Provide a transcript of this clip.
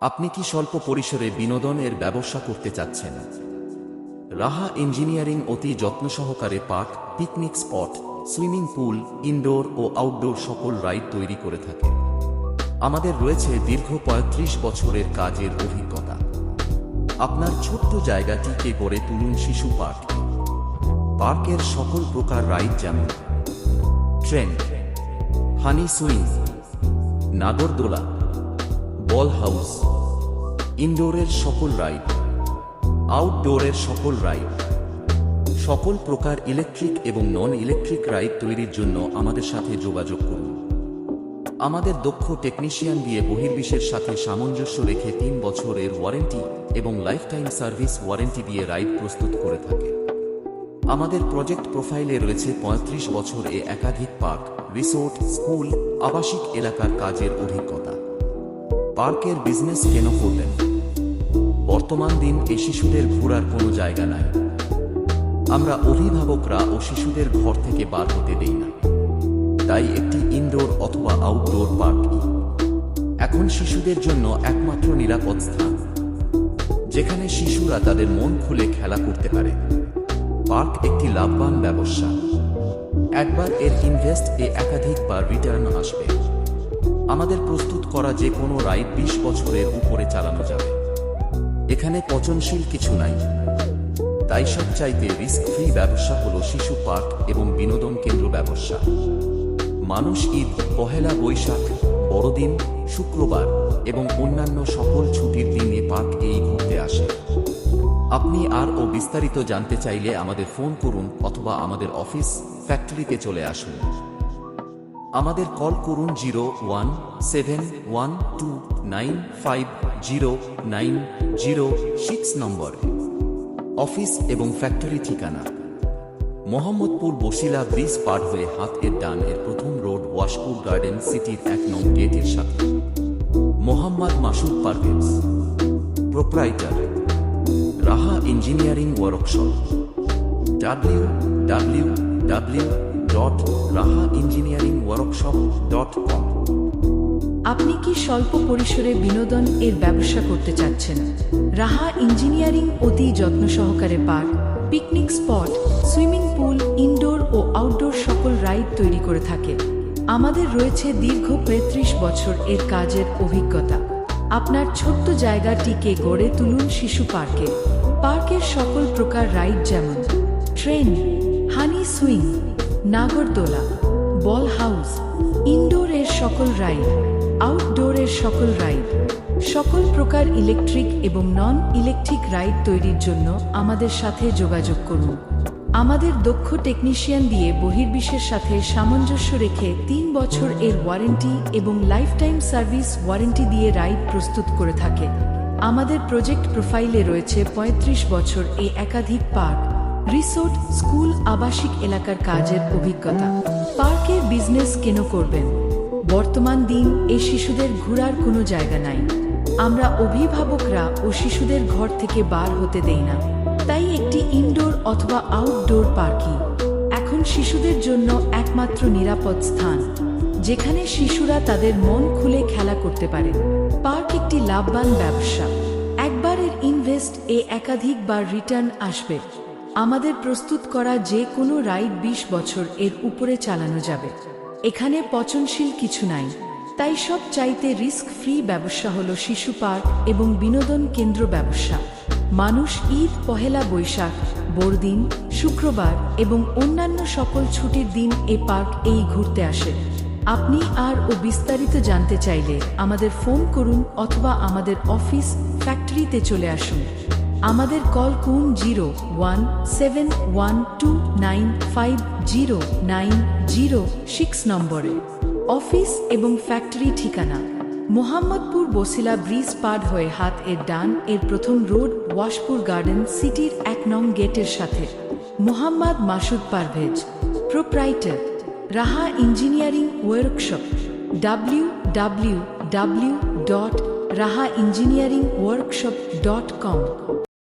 আপনি কি স্বল্প পরিসরে বিনোদনের ব্যবসা করতে চাচ্ছেন? রাহা ইঞ্জিনিয়ারিং অতি যত্ন সহকারে park, picnic spot, swimming pool, indoor ও আউটডোর সকল রাইড তৈরি করে থাকে। আমাদের রয়েছে দীর্ঘ পঁয়ত্রিশ বছরের কাজের অভিজ্ঞতা। আপনার ছোট্ট জায়গাটিকে গড়ে তুলুন শিশু পার্ক। পার্কের সকল প্রকার রাইড যেমন ট্রেন হানি সুইং, নাগরদোলা বল হাউস। ইনডোরের সকল রাইড, আউটডোরের সকল রাইড, সকল প্রকার ইলেকট্রিক এবং নন ইলেকট্রিক রাইড তৈরির জন্য আমাদের সাথে যোগাযোগ করুন। আমাদের দক্ষ টেকনিশিয়ান দিয়ে বহির্বিশ্বের সাথে সামঞ্জস্য রেখে তিন বছরের ওয়ারেন্টি এবং লাইফটাইম সার্ভিস ওয়ারেন্টি দিয়ে রাইড প্রস্তুত করে থাকে। আমাদের প্রজেক্ট প্রোফাইলে রয়েছে পঁয়ত্রিশ বছর এ একাধিক পার্ক, রিসোর্ট, স্কুল, আবাসিক এলাকার কাজের অভিজ্ঞতা। পার্কের বিজনেস কেন করলেন? বর্তমান দিন এ শিশুদের ঘোরার কোনো জায়গা নাই। আমরা অভিভাবকরা ও শিশুদের ঘর থেকে বার হতে দেই না। তাই একটি ইনডোর অথবা আউটডোর পার্ক এখন শিশুদের জন্য একমাত্র নিরাপদ স্থান। যেখানে শিশুরা তাদের মন খুলে খেলা করতে পারে। পার্ক একটি লাভবান ব্যবসা। একবার এর ইনভেস্ট এ একাধিকবার রিটার্ন আসবে। আমাদের প্রস্তুত করা যে কোনো রাইড বিশ বছরের উপরে চালানো যাবে। এখানে পচনশীল কিছু নাই। তাই সব চাইতে রিস্ক ফ্রি ব্যবসা হল শিশু পার্ক এবং বিনোদন কেন্দ্র ব্যবসা। মানুষ ঈদ, পহেলা বৈশাখ, বড়দিন, শুক্রবার এবং অন্যান্য সকল ছুটির দিনে পার্ক এই ঘুরতে আসে। আপনি আর ও বিস্তারিত জানতে চাইলে আমাদের ফোন করুন অথবা আমাদের অফিস ফ্যাক্টরিতে চলে আসুন। আমাদের কল করুন zero one seven one two nine five zero nine zero six নম্বরে। অফিস এবং ফ্যাক্টরি ঠিকানা। মোহাম্মদপুর বসিলা ব্রিজ পার হয়ে হাত এর ডান এর প্রথম রোড ওয়াশপুর গার্ডেন সিটির এক নং গেটের সাথে। Mohammad Masud Parvez. Proprietor. Raha engineering workshop. W W W dot Raha engineering workshop dot com আপনি কি স্বল্প পরিসরে বিনোদন এর ব্যবসা করতে চাচ্ছেন? রাহা ইঞ্জিনিয়ারিং অতি যত্ন সহকারে park, picnic spot, swimming pool, indoor ও আউটডোর সকল রাইড তৈরি করে থাকে। আমাদের রয়েছে দীর্ঘ পঁয়ত্রিশ বছর এর কাজের অভিজ্ঞতা। আপনার ছোট্ট জায়গাটিকে গড়ে তুলুন শিশু পার্কে। পার্কের সকল প্রকার রাইড যেমন, ট্রেন, হানি সুইং নাগরদোলা, বল হাউস, ইনডোরের সকল রাইড, আউটডোরের সকল রাইড, সকল প্রকার ইলেকট্রিক এবং নন ইলেকট্রিক রাইড তৈরির জন্য আমাদের সাথে যোগাযোগ করুন। আমাদের দক্ষ টেকনিশিয়ান দিয়ে বহির্বিশ্বের সাথে সামঞ্জস্য রেখে তিন বছর এর ওয়ারেন্টি এবং লাইফটাইম সার্ভিস ওয়ারেন্টি দিয়ে রাইড প্রস্তুত করে থাকে। আমাদের প্রজেক্ট প্রোফাইলে রয়েছে ৩৫ বছর এ একাধিক পার্ক। রিসোর্ট, স্কুল, আবাসিক এলাকার কাজের অভিজ্ঞতা। পার্কের বিজনেস কেন করবেন? বর্তমান দিন এ শিশুদের ঘোরার কোনো জায়গা নাই। আমরা অভিভাবকরা ও শিশুদের ঘর থেকে বার হতে দেই না। তাই একটি ইনডোর অথবা আউটডোর পার্কই এখন শিশুদের জন্য একমাত্র নিরাপদ স্থান, যেখানে শিশুরা তাদের মন খুলে খেলা করতে পারে। পার্ক একটি লাভবান ব্যবসা। একবারের ইনভেস্ট এ একাধিকবার রিটার্ন আসবে। আমাদের প্রস্তুত করা যে কোনো রাইড বিশ বছর এর উপরে চালানো যাবে। এখানে পচনশীল কিছু নাই। তাই সব চাইতে রিস্ক ফ্রি ব্যবসা হলো শিশু পার্ক এবং বিনোদন কেন্দ্র ব্যবসা। মানুষ ঈদ, পহেলা বৈশাখ, বড়দিন, শুক্রবার এবং অন্যান্য সকল ছুটির দিন এ পার্ক এই ঘুরতে আসে। আপনি আর ও বিস্তারিত জানতে চাইলে আমাদের ফোন করুন অথবা আমাদের অফিস ফ্যাক্টরিতে চলে আসুন। আমাদের কল করুন zero? One, seven, one, two, nine, five, zero, nine, zero, six নম্বরে। অফিস এবং ফ্যাক্টরি ঠিকানা। মোহাম্মদপুর বসিলা ব্রিজ পার হয়ে হাত এর ডান এর প্রথম রোড, ওয়াশপুর গার্ডেন সিটির এক নং গেটের সাথে। Mohammad Masud Parvez, proprietor, Raha engineering workshop. W W W dot Raha engineering workshop dot com.